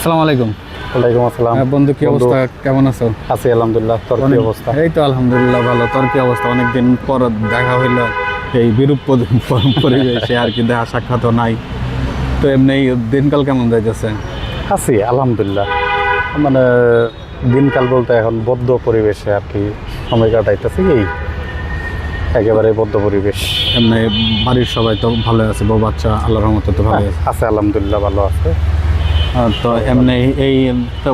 আসসালামু আলাইকুম। ওয়ালাইকুম আসসালাম। হ্যাঁ, বন্ধু কি অবস্থা? কেমন আছো? আছি আলহামদুলিল্লাহ। তোর কি অবস্থা? এই তো আলহামদুলিল্লাহ ভালো। তোর কি অবস্থা? অনেকদিন পর দেখা হইল। এই বিরূপ পরিবেশে আর কি দেখা সাক্ষাৎ নাই। তো এমনি দিনকাল কেমন যাইতেছে? আছি আলহামদুলিল্লাহ। মানে দিনকাল বলতে এখন বদ্ধ পরিবেশে আর কি সময় কাটাইতেছি এই একেবারে বদ্ধ পরিবেশ। এমনি বাড়ির সবাই তো ভালো আছে বউ বাচ্চা আল্লাহর রহমতে তো ভালো আছে। আছে আলহামদুলিল্লাহ ভালো আছে। তো এমনি এই তো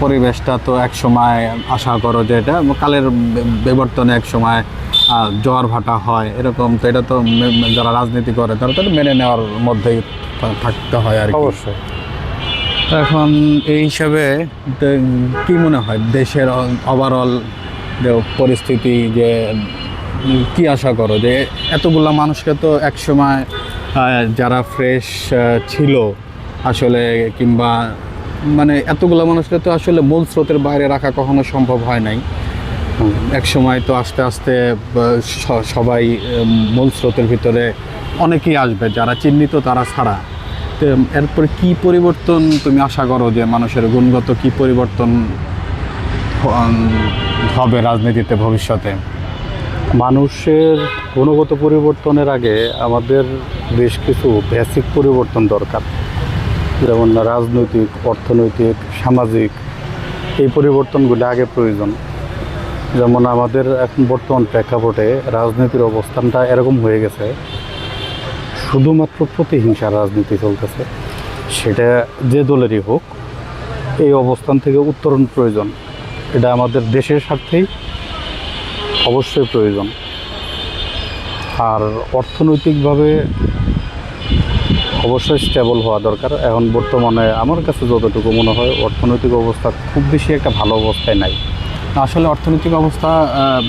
পরিবেশটা তো এক সময় আশা করো যে এটা কালের বিবর্তনে এক সময় জোয়ার ভাটা হয় এরকম তো এটা তো যারা রাজনীতি করে তারা তো মেনে নেওয়ার মধ্যেই থাকতে হয় আর কি। অবশ্যই। তো এখন এই হিসাবে কি মনে হয় দেশের ওভারঅল যে পরিস্থিতি যে কি আশা করো যে এতগুলা মানুষকে তো একসময় যারা ফ্রেশ ছিল আসলে কিংবা মানে এতগুলা মানুষকে তো আসলে মূল স্রোতের বাইরে রাখা কখনো সম্ভব হয় নাই। এক সময় তো আস্তে আস্তে সবাই মূল স্রোতের ভিতরে অনেকেই আসবে, যারা চিহ্নিত তারা ছাড়া। তো এরপরে কি পরিবর্তন তুমি আশা করো যে মানুষের গুণগত কি পরিবর্তন হবে রাজনীতিতে ভবিষ্যতে? মানুষের গুণগত পরিবর্তনের আগে আমাদের বেশ কিছু বেসিক পরিবর্তন দরকার। যেমন রাজনৈতিক, অর্থনৈতিক, সামাজিক, এই পরিবর্তনগুলি আগে প্রয়োজন। যেমন আমাদের এখন বর্তমান প্রেক্ষাপটে রাজনীতির অবস্থানটা এরকম হয়ে গেছে, শুধুমাত্র প্রতিহিংসার রাজনীতি চলতেছে। সেটা যে দলেরই হোক, এই অবস্থান থেকে উত্তরণ প্রয়োজন। এটা আমাদের দেশের স্বার্থেই অবশ্যই প্রয়োজন। আর অর্থনৈতিকভাবে অবশ্যই স্টেবল হওয়া দরকার। এখন বর্তমানে আমার কাছে যতটুকু মনে হয়, অর্থনৈতিক অবস্থা খুব বেশি একটা ভালো অবস্থায় নাই। আসলে অর্থনৈতিক অবস্থা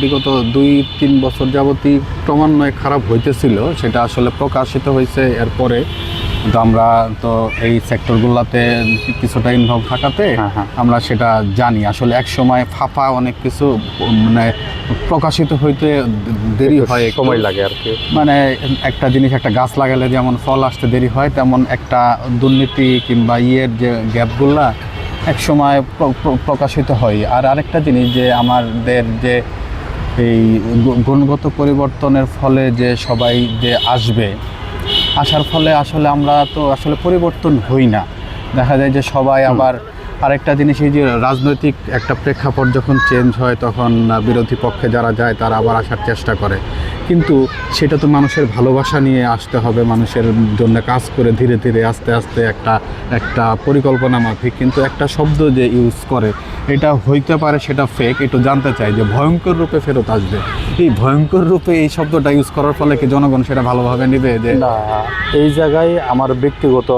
বিগত দুই, তিন বছর যাবতই ক্রমান্বয়ে খারাপ হইতেছিল, সেটা আসলে প্রকাশিত হয়েছে এরপরে। তো আমরা তো এই সেক্টরগুলোতে কিছুটা ইনভলভ থাকাতে হ্যাঁ, হ্যাঁ। আমরা সেটা জানি আসলে এক সময় ফাঁপা অনেক কিছু মানে প্রকাশিত হইতে দেরি হয়। সময় লাগে আর কি মানে একটা জিনিস একটা গাছ লাগালে যেমন ফল আসতে দেরি হয় তেমন একটা দুর্নীতি কিংবা ইয়ের যে গ্যাপগুলা এক সময় প্র- প্র- প্রকাশিত হয় আর আরেকটা জিনিস যে আমাদের যে এই গুণগত পরিবর্তনের ফলে যে সবাই যে আসবে আসার ফলে আসলে আমরা তো আসলে পরিবর্তন হই না। দেখা যায় যে সবাই আবার আরেকটা জিনিস এই যে রাজনৈতিক একটা প্রেক্ষাপট যখন চেঞ্জ হয়, তখন বিরোধী পক্ষে যারা যায়, তারা আবার আসার চেষ্টা করে। কিন্তু সেটা তো মানুষের ভালোবাসা নিয়ে আসতে হবে, মানুষের জন্য কাজ করে ধীরে ধীরে, আস্তে আস্তে একটা একটা পরিকল্পনা মাফিক। কিন্তু একটা শব্দ যে ইউজ করে, এটা হইতে পারে সেটা ফেক একটু জানতে চাই যে ভয়ঙ্কর রূপে ফেরত আসবে। এই ভয়ঙ্কর রূপে এই শব্দটা ইউজ করার ফলে কি জনগণ সেটা ভালোভাবে নেবে যে না, এই জায়গায় আমার ব্যক্তিগত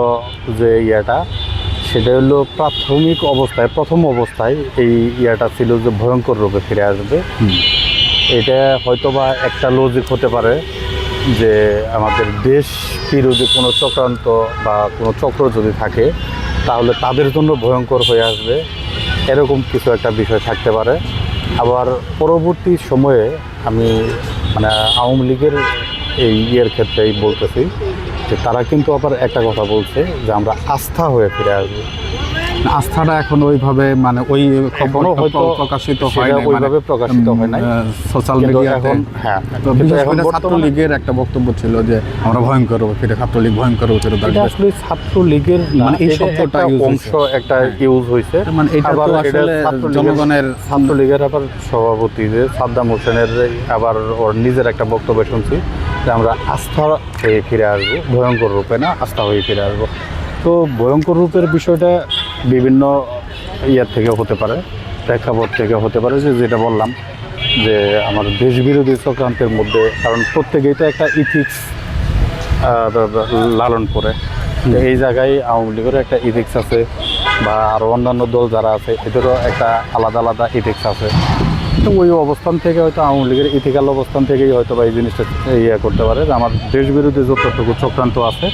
যে ইয়েটা সেটা হলো প্রাথমিক অবস্থায় প্রথম অবস্থায় এই ইয়েটা ছিল যে ভয়ঙ্কর রূপে ফিরে আসবে। এটা হয়তোবা একটা লজিক হতে পারে যে আমাদের দেশ বিরোধী কোনো চক্রান্ত বা কোনো চক্র যদি থাকে তাহলে তাদের জন্য ভয়ঙ্কর হয়ে আসবে। এরকম কিছু একটা বিষয় থাকতে পারে। আবার পরবর্তী সময়ে আমি মানে আওয়ামী লীগের এই ইয়ের ক্ষেত্রেই বলতেছি যে তারা কিন্তু আবার একটা কথা বলছে যে আমরা আস্থা হয়ে ফিরে আসব। আস্থাটা এখন ওইভাবে মানে ওই হয়তো প্রকাশিত হয় নাই ওইভাবে প্রকাশিত হয় নাই। সোশ্যাল মিডিয়াতে এখন হ্যাঁ তো কিন্তু বিশেষ এখন করে ছাত্র বর্তমানে- লীগের একটা বক্তব্য ছিল যে আমরা ভয়ঙ্কর ফিরে ছাত্রলীগ ভয়ঙ্কর আসলে ছাত্র লীগের না, মানে এই শব্দটা অংশ একটা হ্যাঁ। ইউজ হয়েছে। মানে এটা তো আসলে ছাত্রলীগের- জনগণের ছাত্রলীগের আবার সভাপতি যে সাদ্দাম হোসেনের আবার ওর নিজের একটা বক্তব্য শুনছি। যে আমরা আস্থা হয়ে ফিরে আসব, ভয়ঙ্কর রূপে না, আস্থা হয়ে ফিরে আসব। তো ভয়ঙ্কর রূপের বিষয়টা বিভিন্ন ইয়ার থেকে হতে পারে, প্রেক্ষাপট থেকে হতে পারে, যে যেটা বললাম যে আমার দেশ বিরোধী চক্রান্তের মধ্যে, কারণ প্রত্যেকেই তো একটা ইথিক্স লালন করে। এই জায়গায় আওয়ামী লীগের একটা ইথিক্স আছে, বা আরও অন্যান্য দল যারা আছে, এদেরও একটা আলাদা আলাদা ইথিক্স আছে। তো ওই অবস্থান থেকে হয়তো আওয়ামী লীগের ইথিক্যাল অবস্থান থেকেই হয়তো বা এই জিনিসটা ইয়ে করতে পারে। যে আমার দেশ যতটুকু চক্রান্ত আছে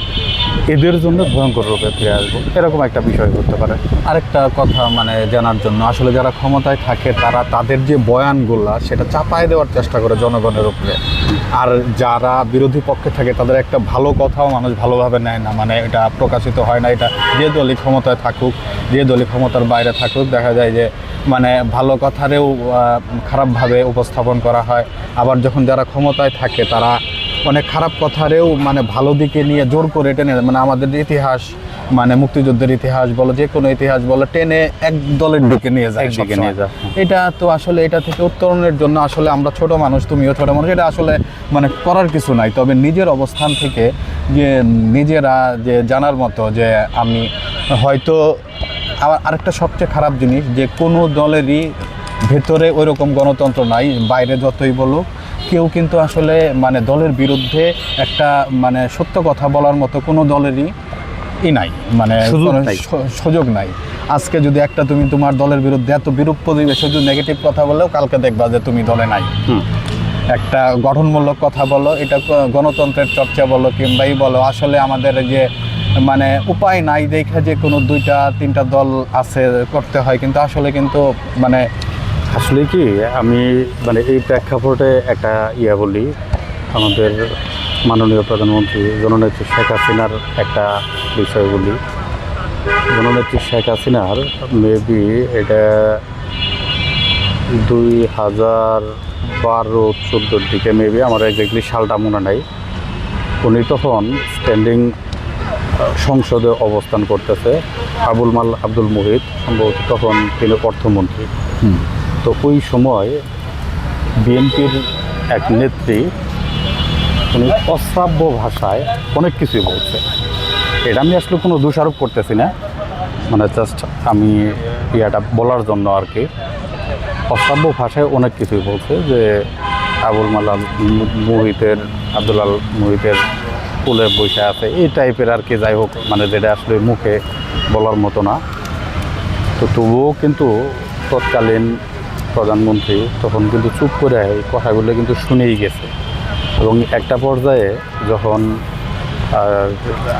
এদের জন্য ভয়ঙ্কর রূপে ফিরে আসব। এরকম একটা বিষয় হতে পারে। আরেকটা কথা মানে জানার জন্য, আসলে যারা ক্ষমতায় থাকে, তারা তাদের যে বয়ানগুলা, সেটা চাপায় দেওয়ার চেষ্টা করে জনগণের উপরে। আর যারা বিরোধী পক্ষে থাকে, তাদের একটা ভালো কথাও মানুষ ভালোভাবে নেয় না। মানে এটা প্রকাশিত হয় না, এটা যে দলই ক্ষমতায় থাকুক, যে দলই ক্ষমতার বাইরে থাকুক, দেখা যায় যে মানে ভালো কথারেও খারাপভাবে উপস্থাপন করা হয়। আবার যখন যারা ক্ষমতায় থাকে, তারা অনেক খারাপ কথারেও মানে ভালো দিকে নিয়ে জোর করে টেনে মানে আমাদের ইতিহাস মানে মুক্তিযুদ্ধের ইতিহাস বলো যে কোনো ইতিহাস বলো টেনে এক দলের দিকে নিয়ে যায় একদিকে নিয়ে যায়। এটা তো আসলে এটা থেকে উত্তরণের জন্য আসলে আমরা ছোট মানুষ তুমিও ছোট মানুষ এটা আসলে মানে করার কিছু নাই। তবে নিজের অবস্থান থেকে যে নিজেরা যে জানার মতো যে আমি হয়তো আবার আরেকটা সবচেয়ে খারাপ জিনিস যে কোনো দলেরই ভেতরে ওই রকম গণতন্ত্র নাই বাইরে যতই বলুক কেউ কিন্তু আসলে মানে দলের বিরুদ্ধে একটা মানে সত্য কথা বলার মতো কোনো দলেরই ই নাই মানে সুযোগ নাই। আজকে যদি একটা তুমি তোমার দলের বিরুদ্ধে এত বিরূপ পরিবেশে যদি নেগেটিভ কথা বললেও কালকে দেখবা যে তুমি দলে নাই। একটা গঠনমূলক কথা বলো এটা গণতন্ত্রের চর্চা বলো কিংবাই বলো আসলে আমাদের যে মানে উপায় নাই দেখে যে কোনো দুইটা তিনটা দল আছে করতে হয় কিন্তু আসলে কিন্তু মানে আসলে কি, আমি মানে এই প্রেক্ষাপটে একটা ইয়া বলি, আমাদের মাননীয় প্রধানমন্ত্রী জননেত্রী শেখ হাসিনার একটা বিষয় বলি। জননেত্রী শেখ হাসিনার মেবি এটা দুই হাজার বারো, চোদ্দোর দিকে মেবি, আমার এক্স্যাক্টলি সালটা মনে নাই। উনি তখন স্ট্যান্ডিং সংসদে অবস্থান করতেছে, আবুল মাল আব্দুল মুহিত, সম্ভবত তখন তিনি অর্থমন্ত্রী। তো ওই সময় বিএনপির এক নেত্রী, উনি অশ্রাব্য ভাষায় অনেক কিছুই বলছে। এটা আমি আসলে কোনো দোষারোপ করতেছি না। মানে জাস্ট আমি ইয়াটা বলার জন্য আর কি। অশ্রাব্য ভাষায় অনেক কিছুই বলছে যে আবুল মালাল মুহিতের আব্দুলাল মুহিতের কুলে বসে আছে, এই টাইপের আর কি যাই হোক মানে যেটা আসলে মুখে বলার মতো না। তো তবুও কিন্তু তৎকালীন প্রধানমন্ত্রী তখন কিন্তু চুপ করে এই কথাগুলো কিন্তু শুনেই গেছে। এবং একটা পর্যায়ে যখন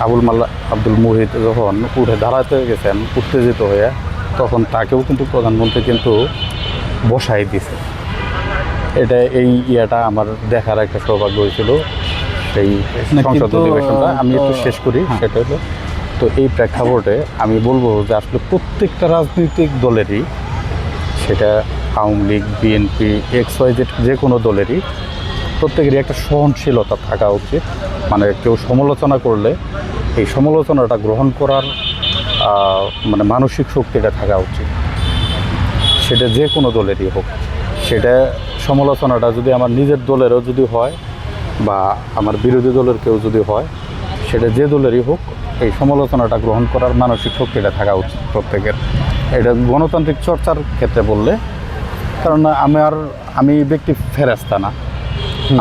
আবুল মাল্লা আব্দুল মুহিত যখন উঠে দাঁড়াতে গেছেন উত্তেজিত হয়ে তখন তাকেও কিন্তু প্রধানমন্ত্রী কিন্তু বসাই দিছে। এটা এই ইয়াটা আমার দেখার একটা সৌভাগ্য হয়েছিল সেই না, সংসদ অধিবেশনটা। আমি একটু শেষ করি হ্যাঁ। সেটা হলো তো এই প্রেক্ষাপটে আমি বলব যে আসলে প্রত্যেকটা রাজনৈতিক দলেরই সেটা Awami League, BNP, X Y Z, যে কোনো দলেরই প্রত্যেকেরই একটা সহনশীলতা থাকা উচিত। মানে কেউ সমালোচনা করলে এই সমালোচনাটা গ্রহণ করার মানে মানসিক শক্তিটা থাকা উচিত। সেটা যে কোনো দলেরই হোক। সেটা সমালোচনাটা যদি আমার নিজের দলেরও যদি হয় বা আমার বিরোধী দলের কেউ যদি হয়, সেটা যে দলেরই হোক, এই সমালোচনাটা গ্রহণ করার মানসিক শক্তিটা থাকা উচিত প্রত্যেকের। এটা গণতান্ত্রিক চর্চার ক্ষেত্রে বললে কারণ আমার আমি ব্যক্তি ফেরাস্তা না।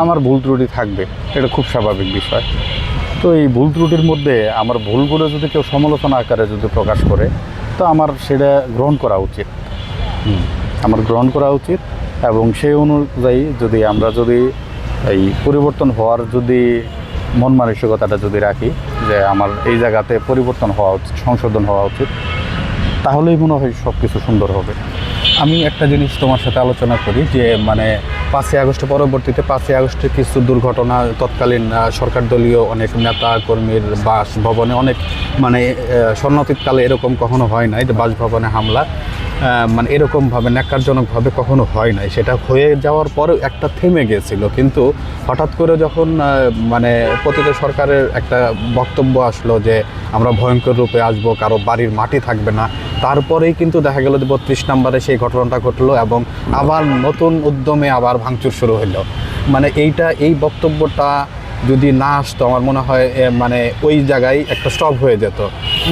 আমার ভুল ত্রুটি থাকবে এটা খুব স্বাভাবিক বিষয়। তো এই ভুল ত্রুটির মধ্যে আমার ভুলগুলো যদি কেউ সমালোচনা আকারে যদি প্রকাশ করে তো আমার সেটা গ্রহণ করা উচিত। আমার গ্রহণ করা উচিত এবং সেই অনুযায়ী যদি আমরা যদি এই পরিবর্তন হওয়ার যদি মন মানসিকতাটা যদি রাখি যে আমার এই জায়গাতে পরিবর্তন হওয়া উচিত সংশোধন হওয়া উচিত তাহলেই মনে হয় সব কিছু সুন্দর হবে। আমি একটা জিনিস তোমার সাথে আলোচনা করি যে মানে পাঁচই আগস্ট পরবর্তীতে পাঁচই আগস্টে কিছু দুর্ঘটনা তৎকালীন সরকার দলীয় অনেক নেতা কর্মীর বাসভবনে অনেক মানে স্বর্ণতীতকালে এরকম কখনো হয় নাই যে বাসভবনে হামলা মানে এরকমভাবে ন্যাক্কারজনকভাবে কখনো হয় নাই। সেটা হয়ে যাওয়ার পরেও একটা থেমে গিয়েছিল কিন্তু হঠাৎ করে যখন মানে পতিত সরকারের একটা বক্তব্য আসলো যে, আমরা ভয়ঙ্কর রূপে আসব, কারও বাড়ির মাটি থাকবে না তারপরেই কিন্তু দেখা গেল যে বত্রিশ নম্বরে সেই ঘটনাটা ঘটলো এবং আবার নতুন উদ্যমে আবার ভাঙচুর শুরু হলো মানে এইটা এই বক্তব্যটা যদি না আসতো আমার মনে হয় মানে ওই জায়গায় একটা স্টপ হয়ে যেত।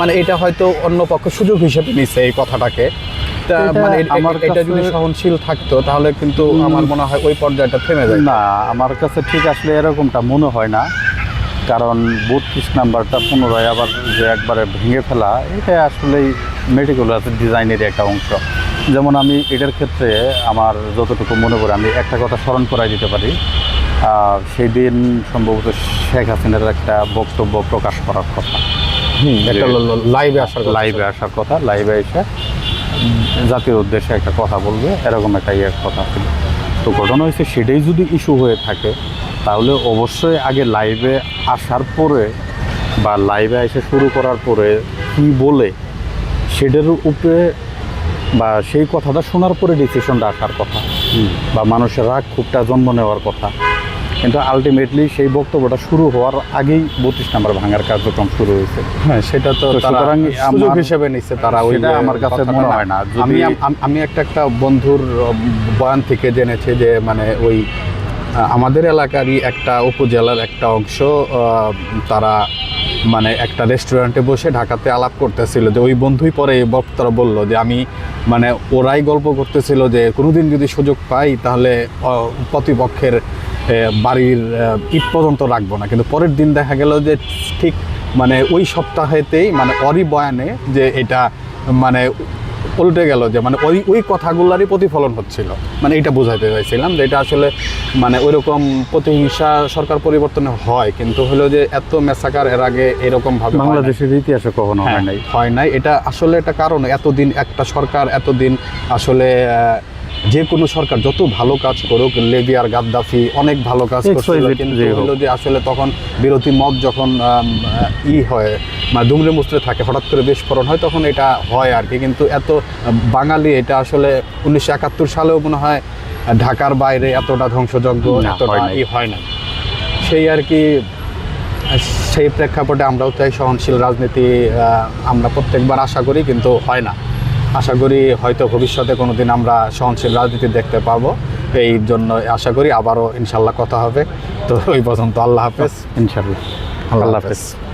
মানে এটা হয়তো অন্য পক্ষ সুযোগ হিসেবে নিচ্ছে এই কথাটাকে। মানে এটা যদি সহনশীল থাকতো তাহলে কিন্তু আমার মনে হয় ওই পর্যায়টা থেমে যায় না আমার কাছে ঠিক আসলে এরকমটা মনে হয় না। কারণ বত্রিশ নাম্বারটা পুনরায় আবার যে একবারে ভেঙে ফেলা এটা আসলেই মেটিকুলার ডিজাইনের একটা অংশ। যেমন আমি এটার ক্ষেত্রে আমার যতটুকু মনে করে আমি একটা কথা স্মরণ করাই দিতে পারি। সেই দিন সম্ভবত শেখ হাসিনার একটা বক্তব্য প্রকাশ করার কথা। একটা লাইভে আসার কথা লাইভে আসার কথা লাইভে এসে জাতির উদ্দেশ্যে একটা কথা বলবে এরকম একটা ইয়ের কথা ছিল। তো ঘটনা হয়েছে সেটাই যদি ইস্যু হয়ে থাকে তাহলে অবশ্যই আগে লাইভে আসার পরে বা লাইভে এসে শুরু করার পরে কি বলে সেটার উপরে বা সেই কথাটা শোনার পরে ডিসিশনটা আসার কথা। বা মানুষের রাগ খুবটা জন্ম নেওয়ার কথা। কিন্তু আলটিমেটলি সেই বক্তব্যটা শুরু হওয়ার আগেই বত্রিশ নাম্বার ভাঙার কার্যক্রম শুরু হয়েছে। হ্যাঁ সেটা তো তো তারা সুতরাং সুযোগ হিসেবে নিচ্ছে তারা ওই আমার কাছে মনে হয় না। আমি আমি একটা একটা বন্ধুর বয়ান থেকে জেনেছি যে মানে ওই আমাদের এলাকারই একটা উপজেলার একটা অংশ তারা মানে একটা রেস্টুরেন্টে বসে ঢাকাতে আলাপ করতেছিল যে ওই বন্ধুই পরে বক্তারা বলল যে আমি মানে ওরাই গল্প করতেছিল যে কোনোদিন যদি সুযোগ পাই তাহলে প্রতিপক্ষের বাড়ির ঈদ পর্যন্ত রাখব না। কিন্তু পরের দিন দেখা গেল যে ঠিক মানে ওই সপ্তাহেতেই মানে অরি বয়ানে যে এটা মানে উল্টে গেল যে মানে ওই ওই কথাগুলোরই প্রতিফলন হচ্ছিল। মানে এটা বোঝাতে চাইছিলাম যে এটা আসলে মানে ওইরকম প্রতিহিংসা সরকার পরিবর্তনে হয় কিন্তু হলো যে এত মেসাকার এর আগে এরকম ভাবে বাংলাদেশের ইতিহাসে কখনো হ্যাঁ, হয় নাই। হয় নাই। এটা আসলে একটা কারণ এতদিন একটা সরকার এতদিন আসলে যে কোনো সরকার যত ভালো কাজ করুক লেবিয়ার গাদ্দাফি অনেক ভালো কাজ করছিল কিন্তু হলো যে আসলে তখন বিরোধী মত যখন ই হয় মানে দুমড়ে মুচড়ে থাকে হঠাৎ করে বিস্ফোরণ হয় তখন এটা হয় আর কি কিন্তু এত বাঙালি এটা আসলে উনিশশো একাত্তর সালেও মনে হয় ঢাকার বাইরে এতটা ধ্বংসযজ্ঞ এতটা ই হয় না সেই আর কি সেই প্রেক্ষাপটে আমরাও তাই সহনশীল রাজনীতি আহ, আমরা প্রত্যেকবার আশা করি কিন্তু হয় না। আশা করি হয়তো ভবিষ্যতে কোনো দিন আমরা সহনশীল রাজনীতি দেখতে পাবো এই জন্য আশা করি আবারও ইনশাল্লাহ কথা হবে। তো ওই পর্যন্ত আল্লাহ হাফেজ। ইনশাল্লাহ। আল্লাহ হাফেজ।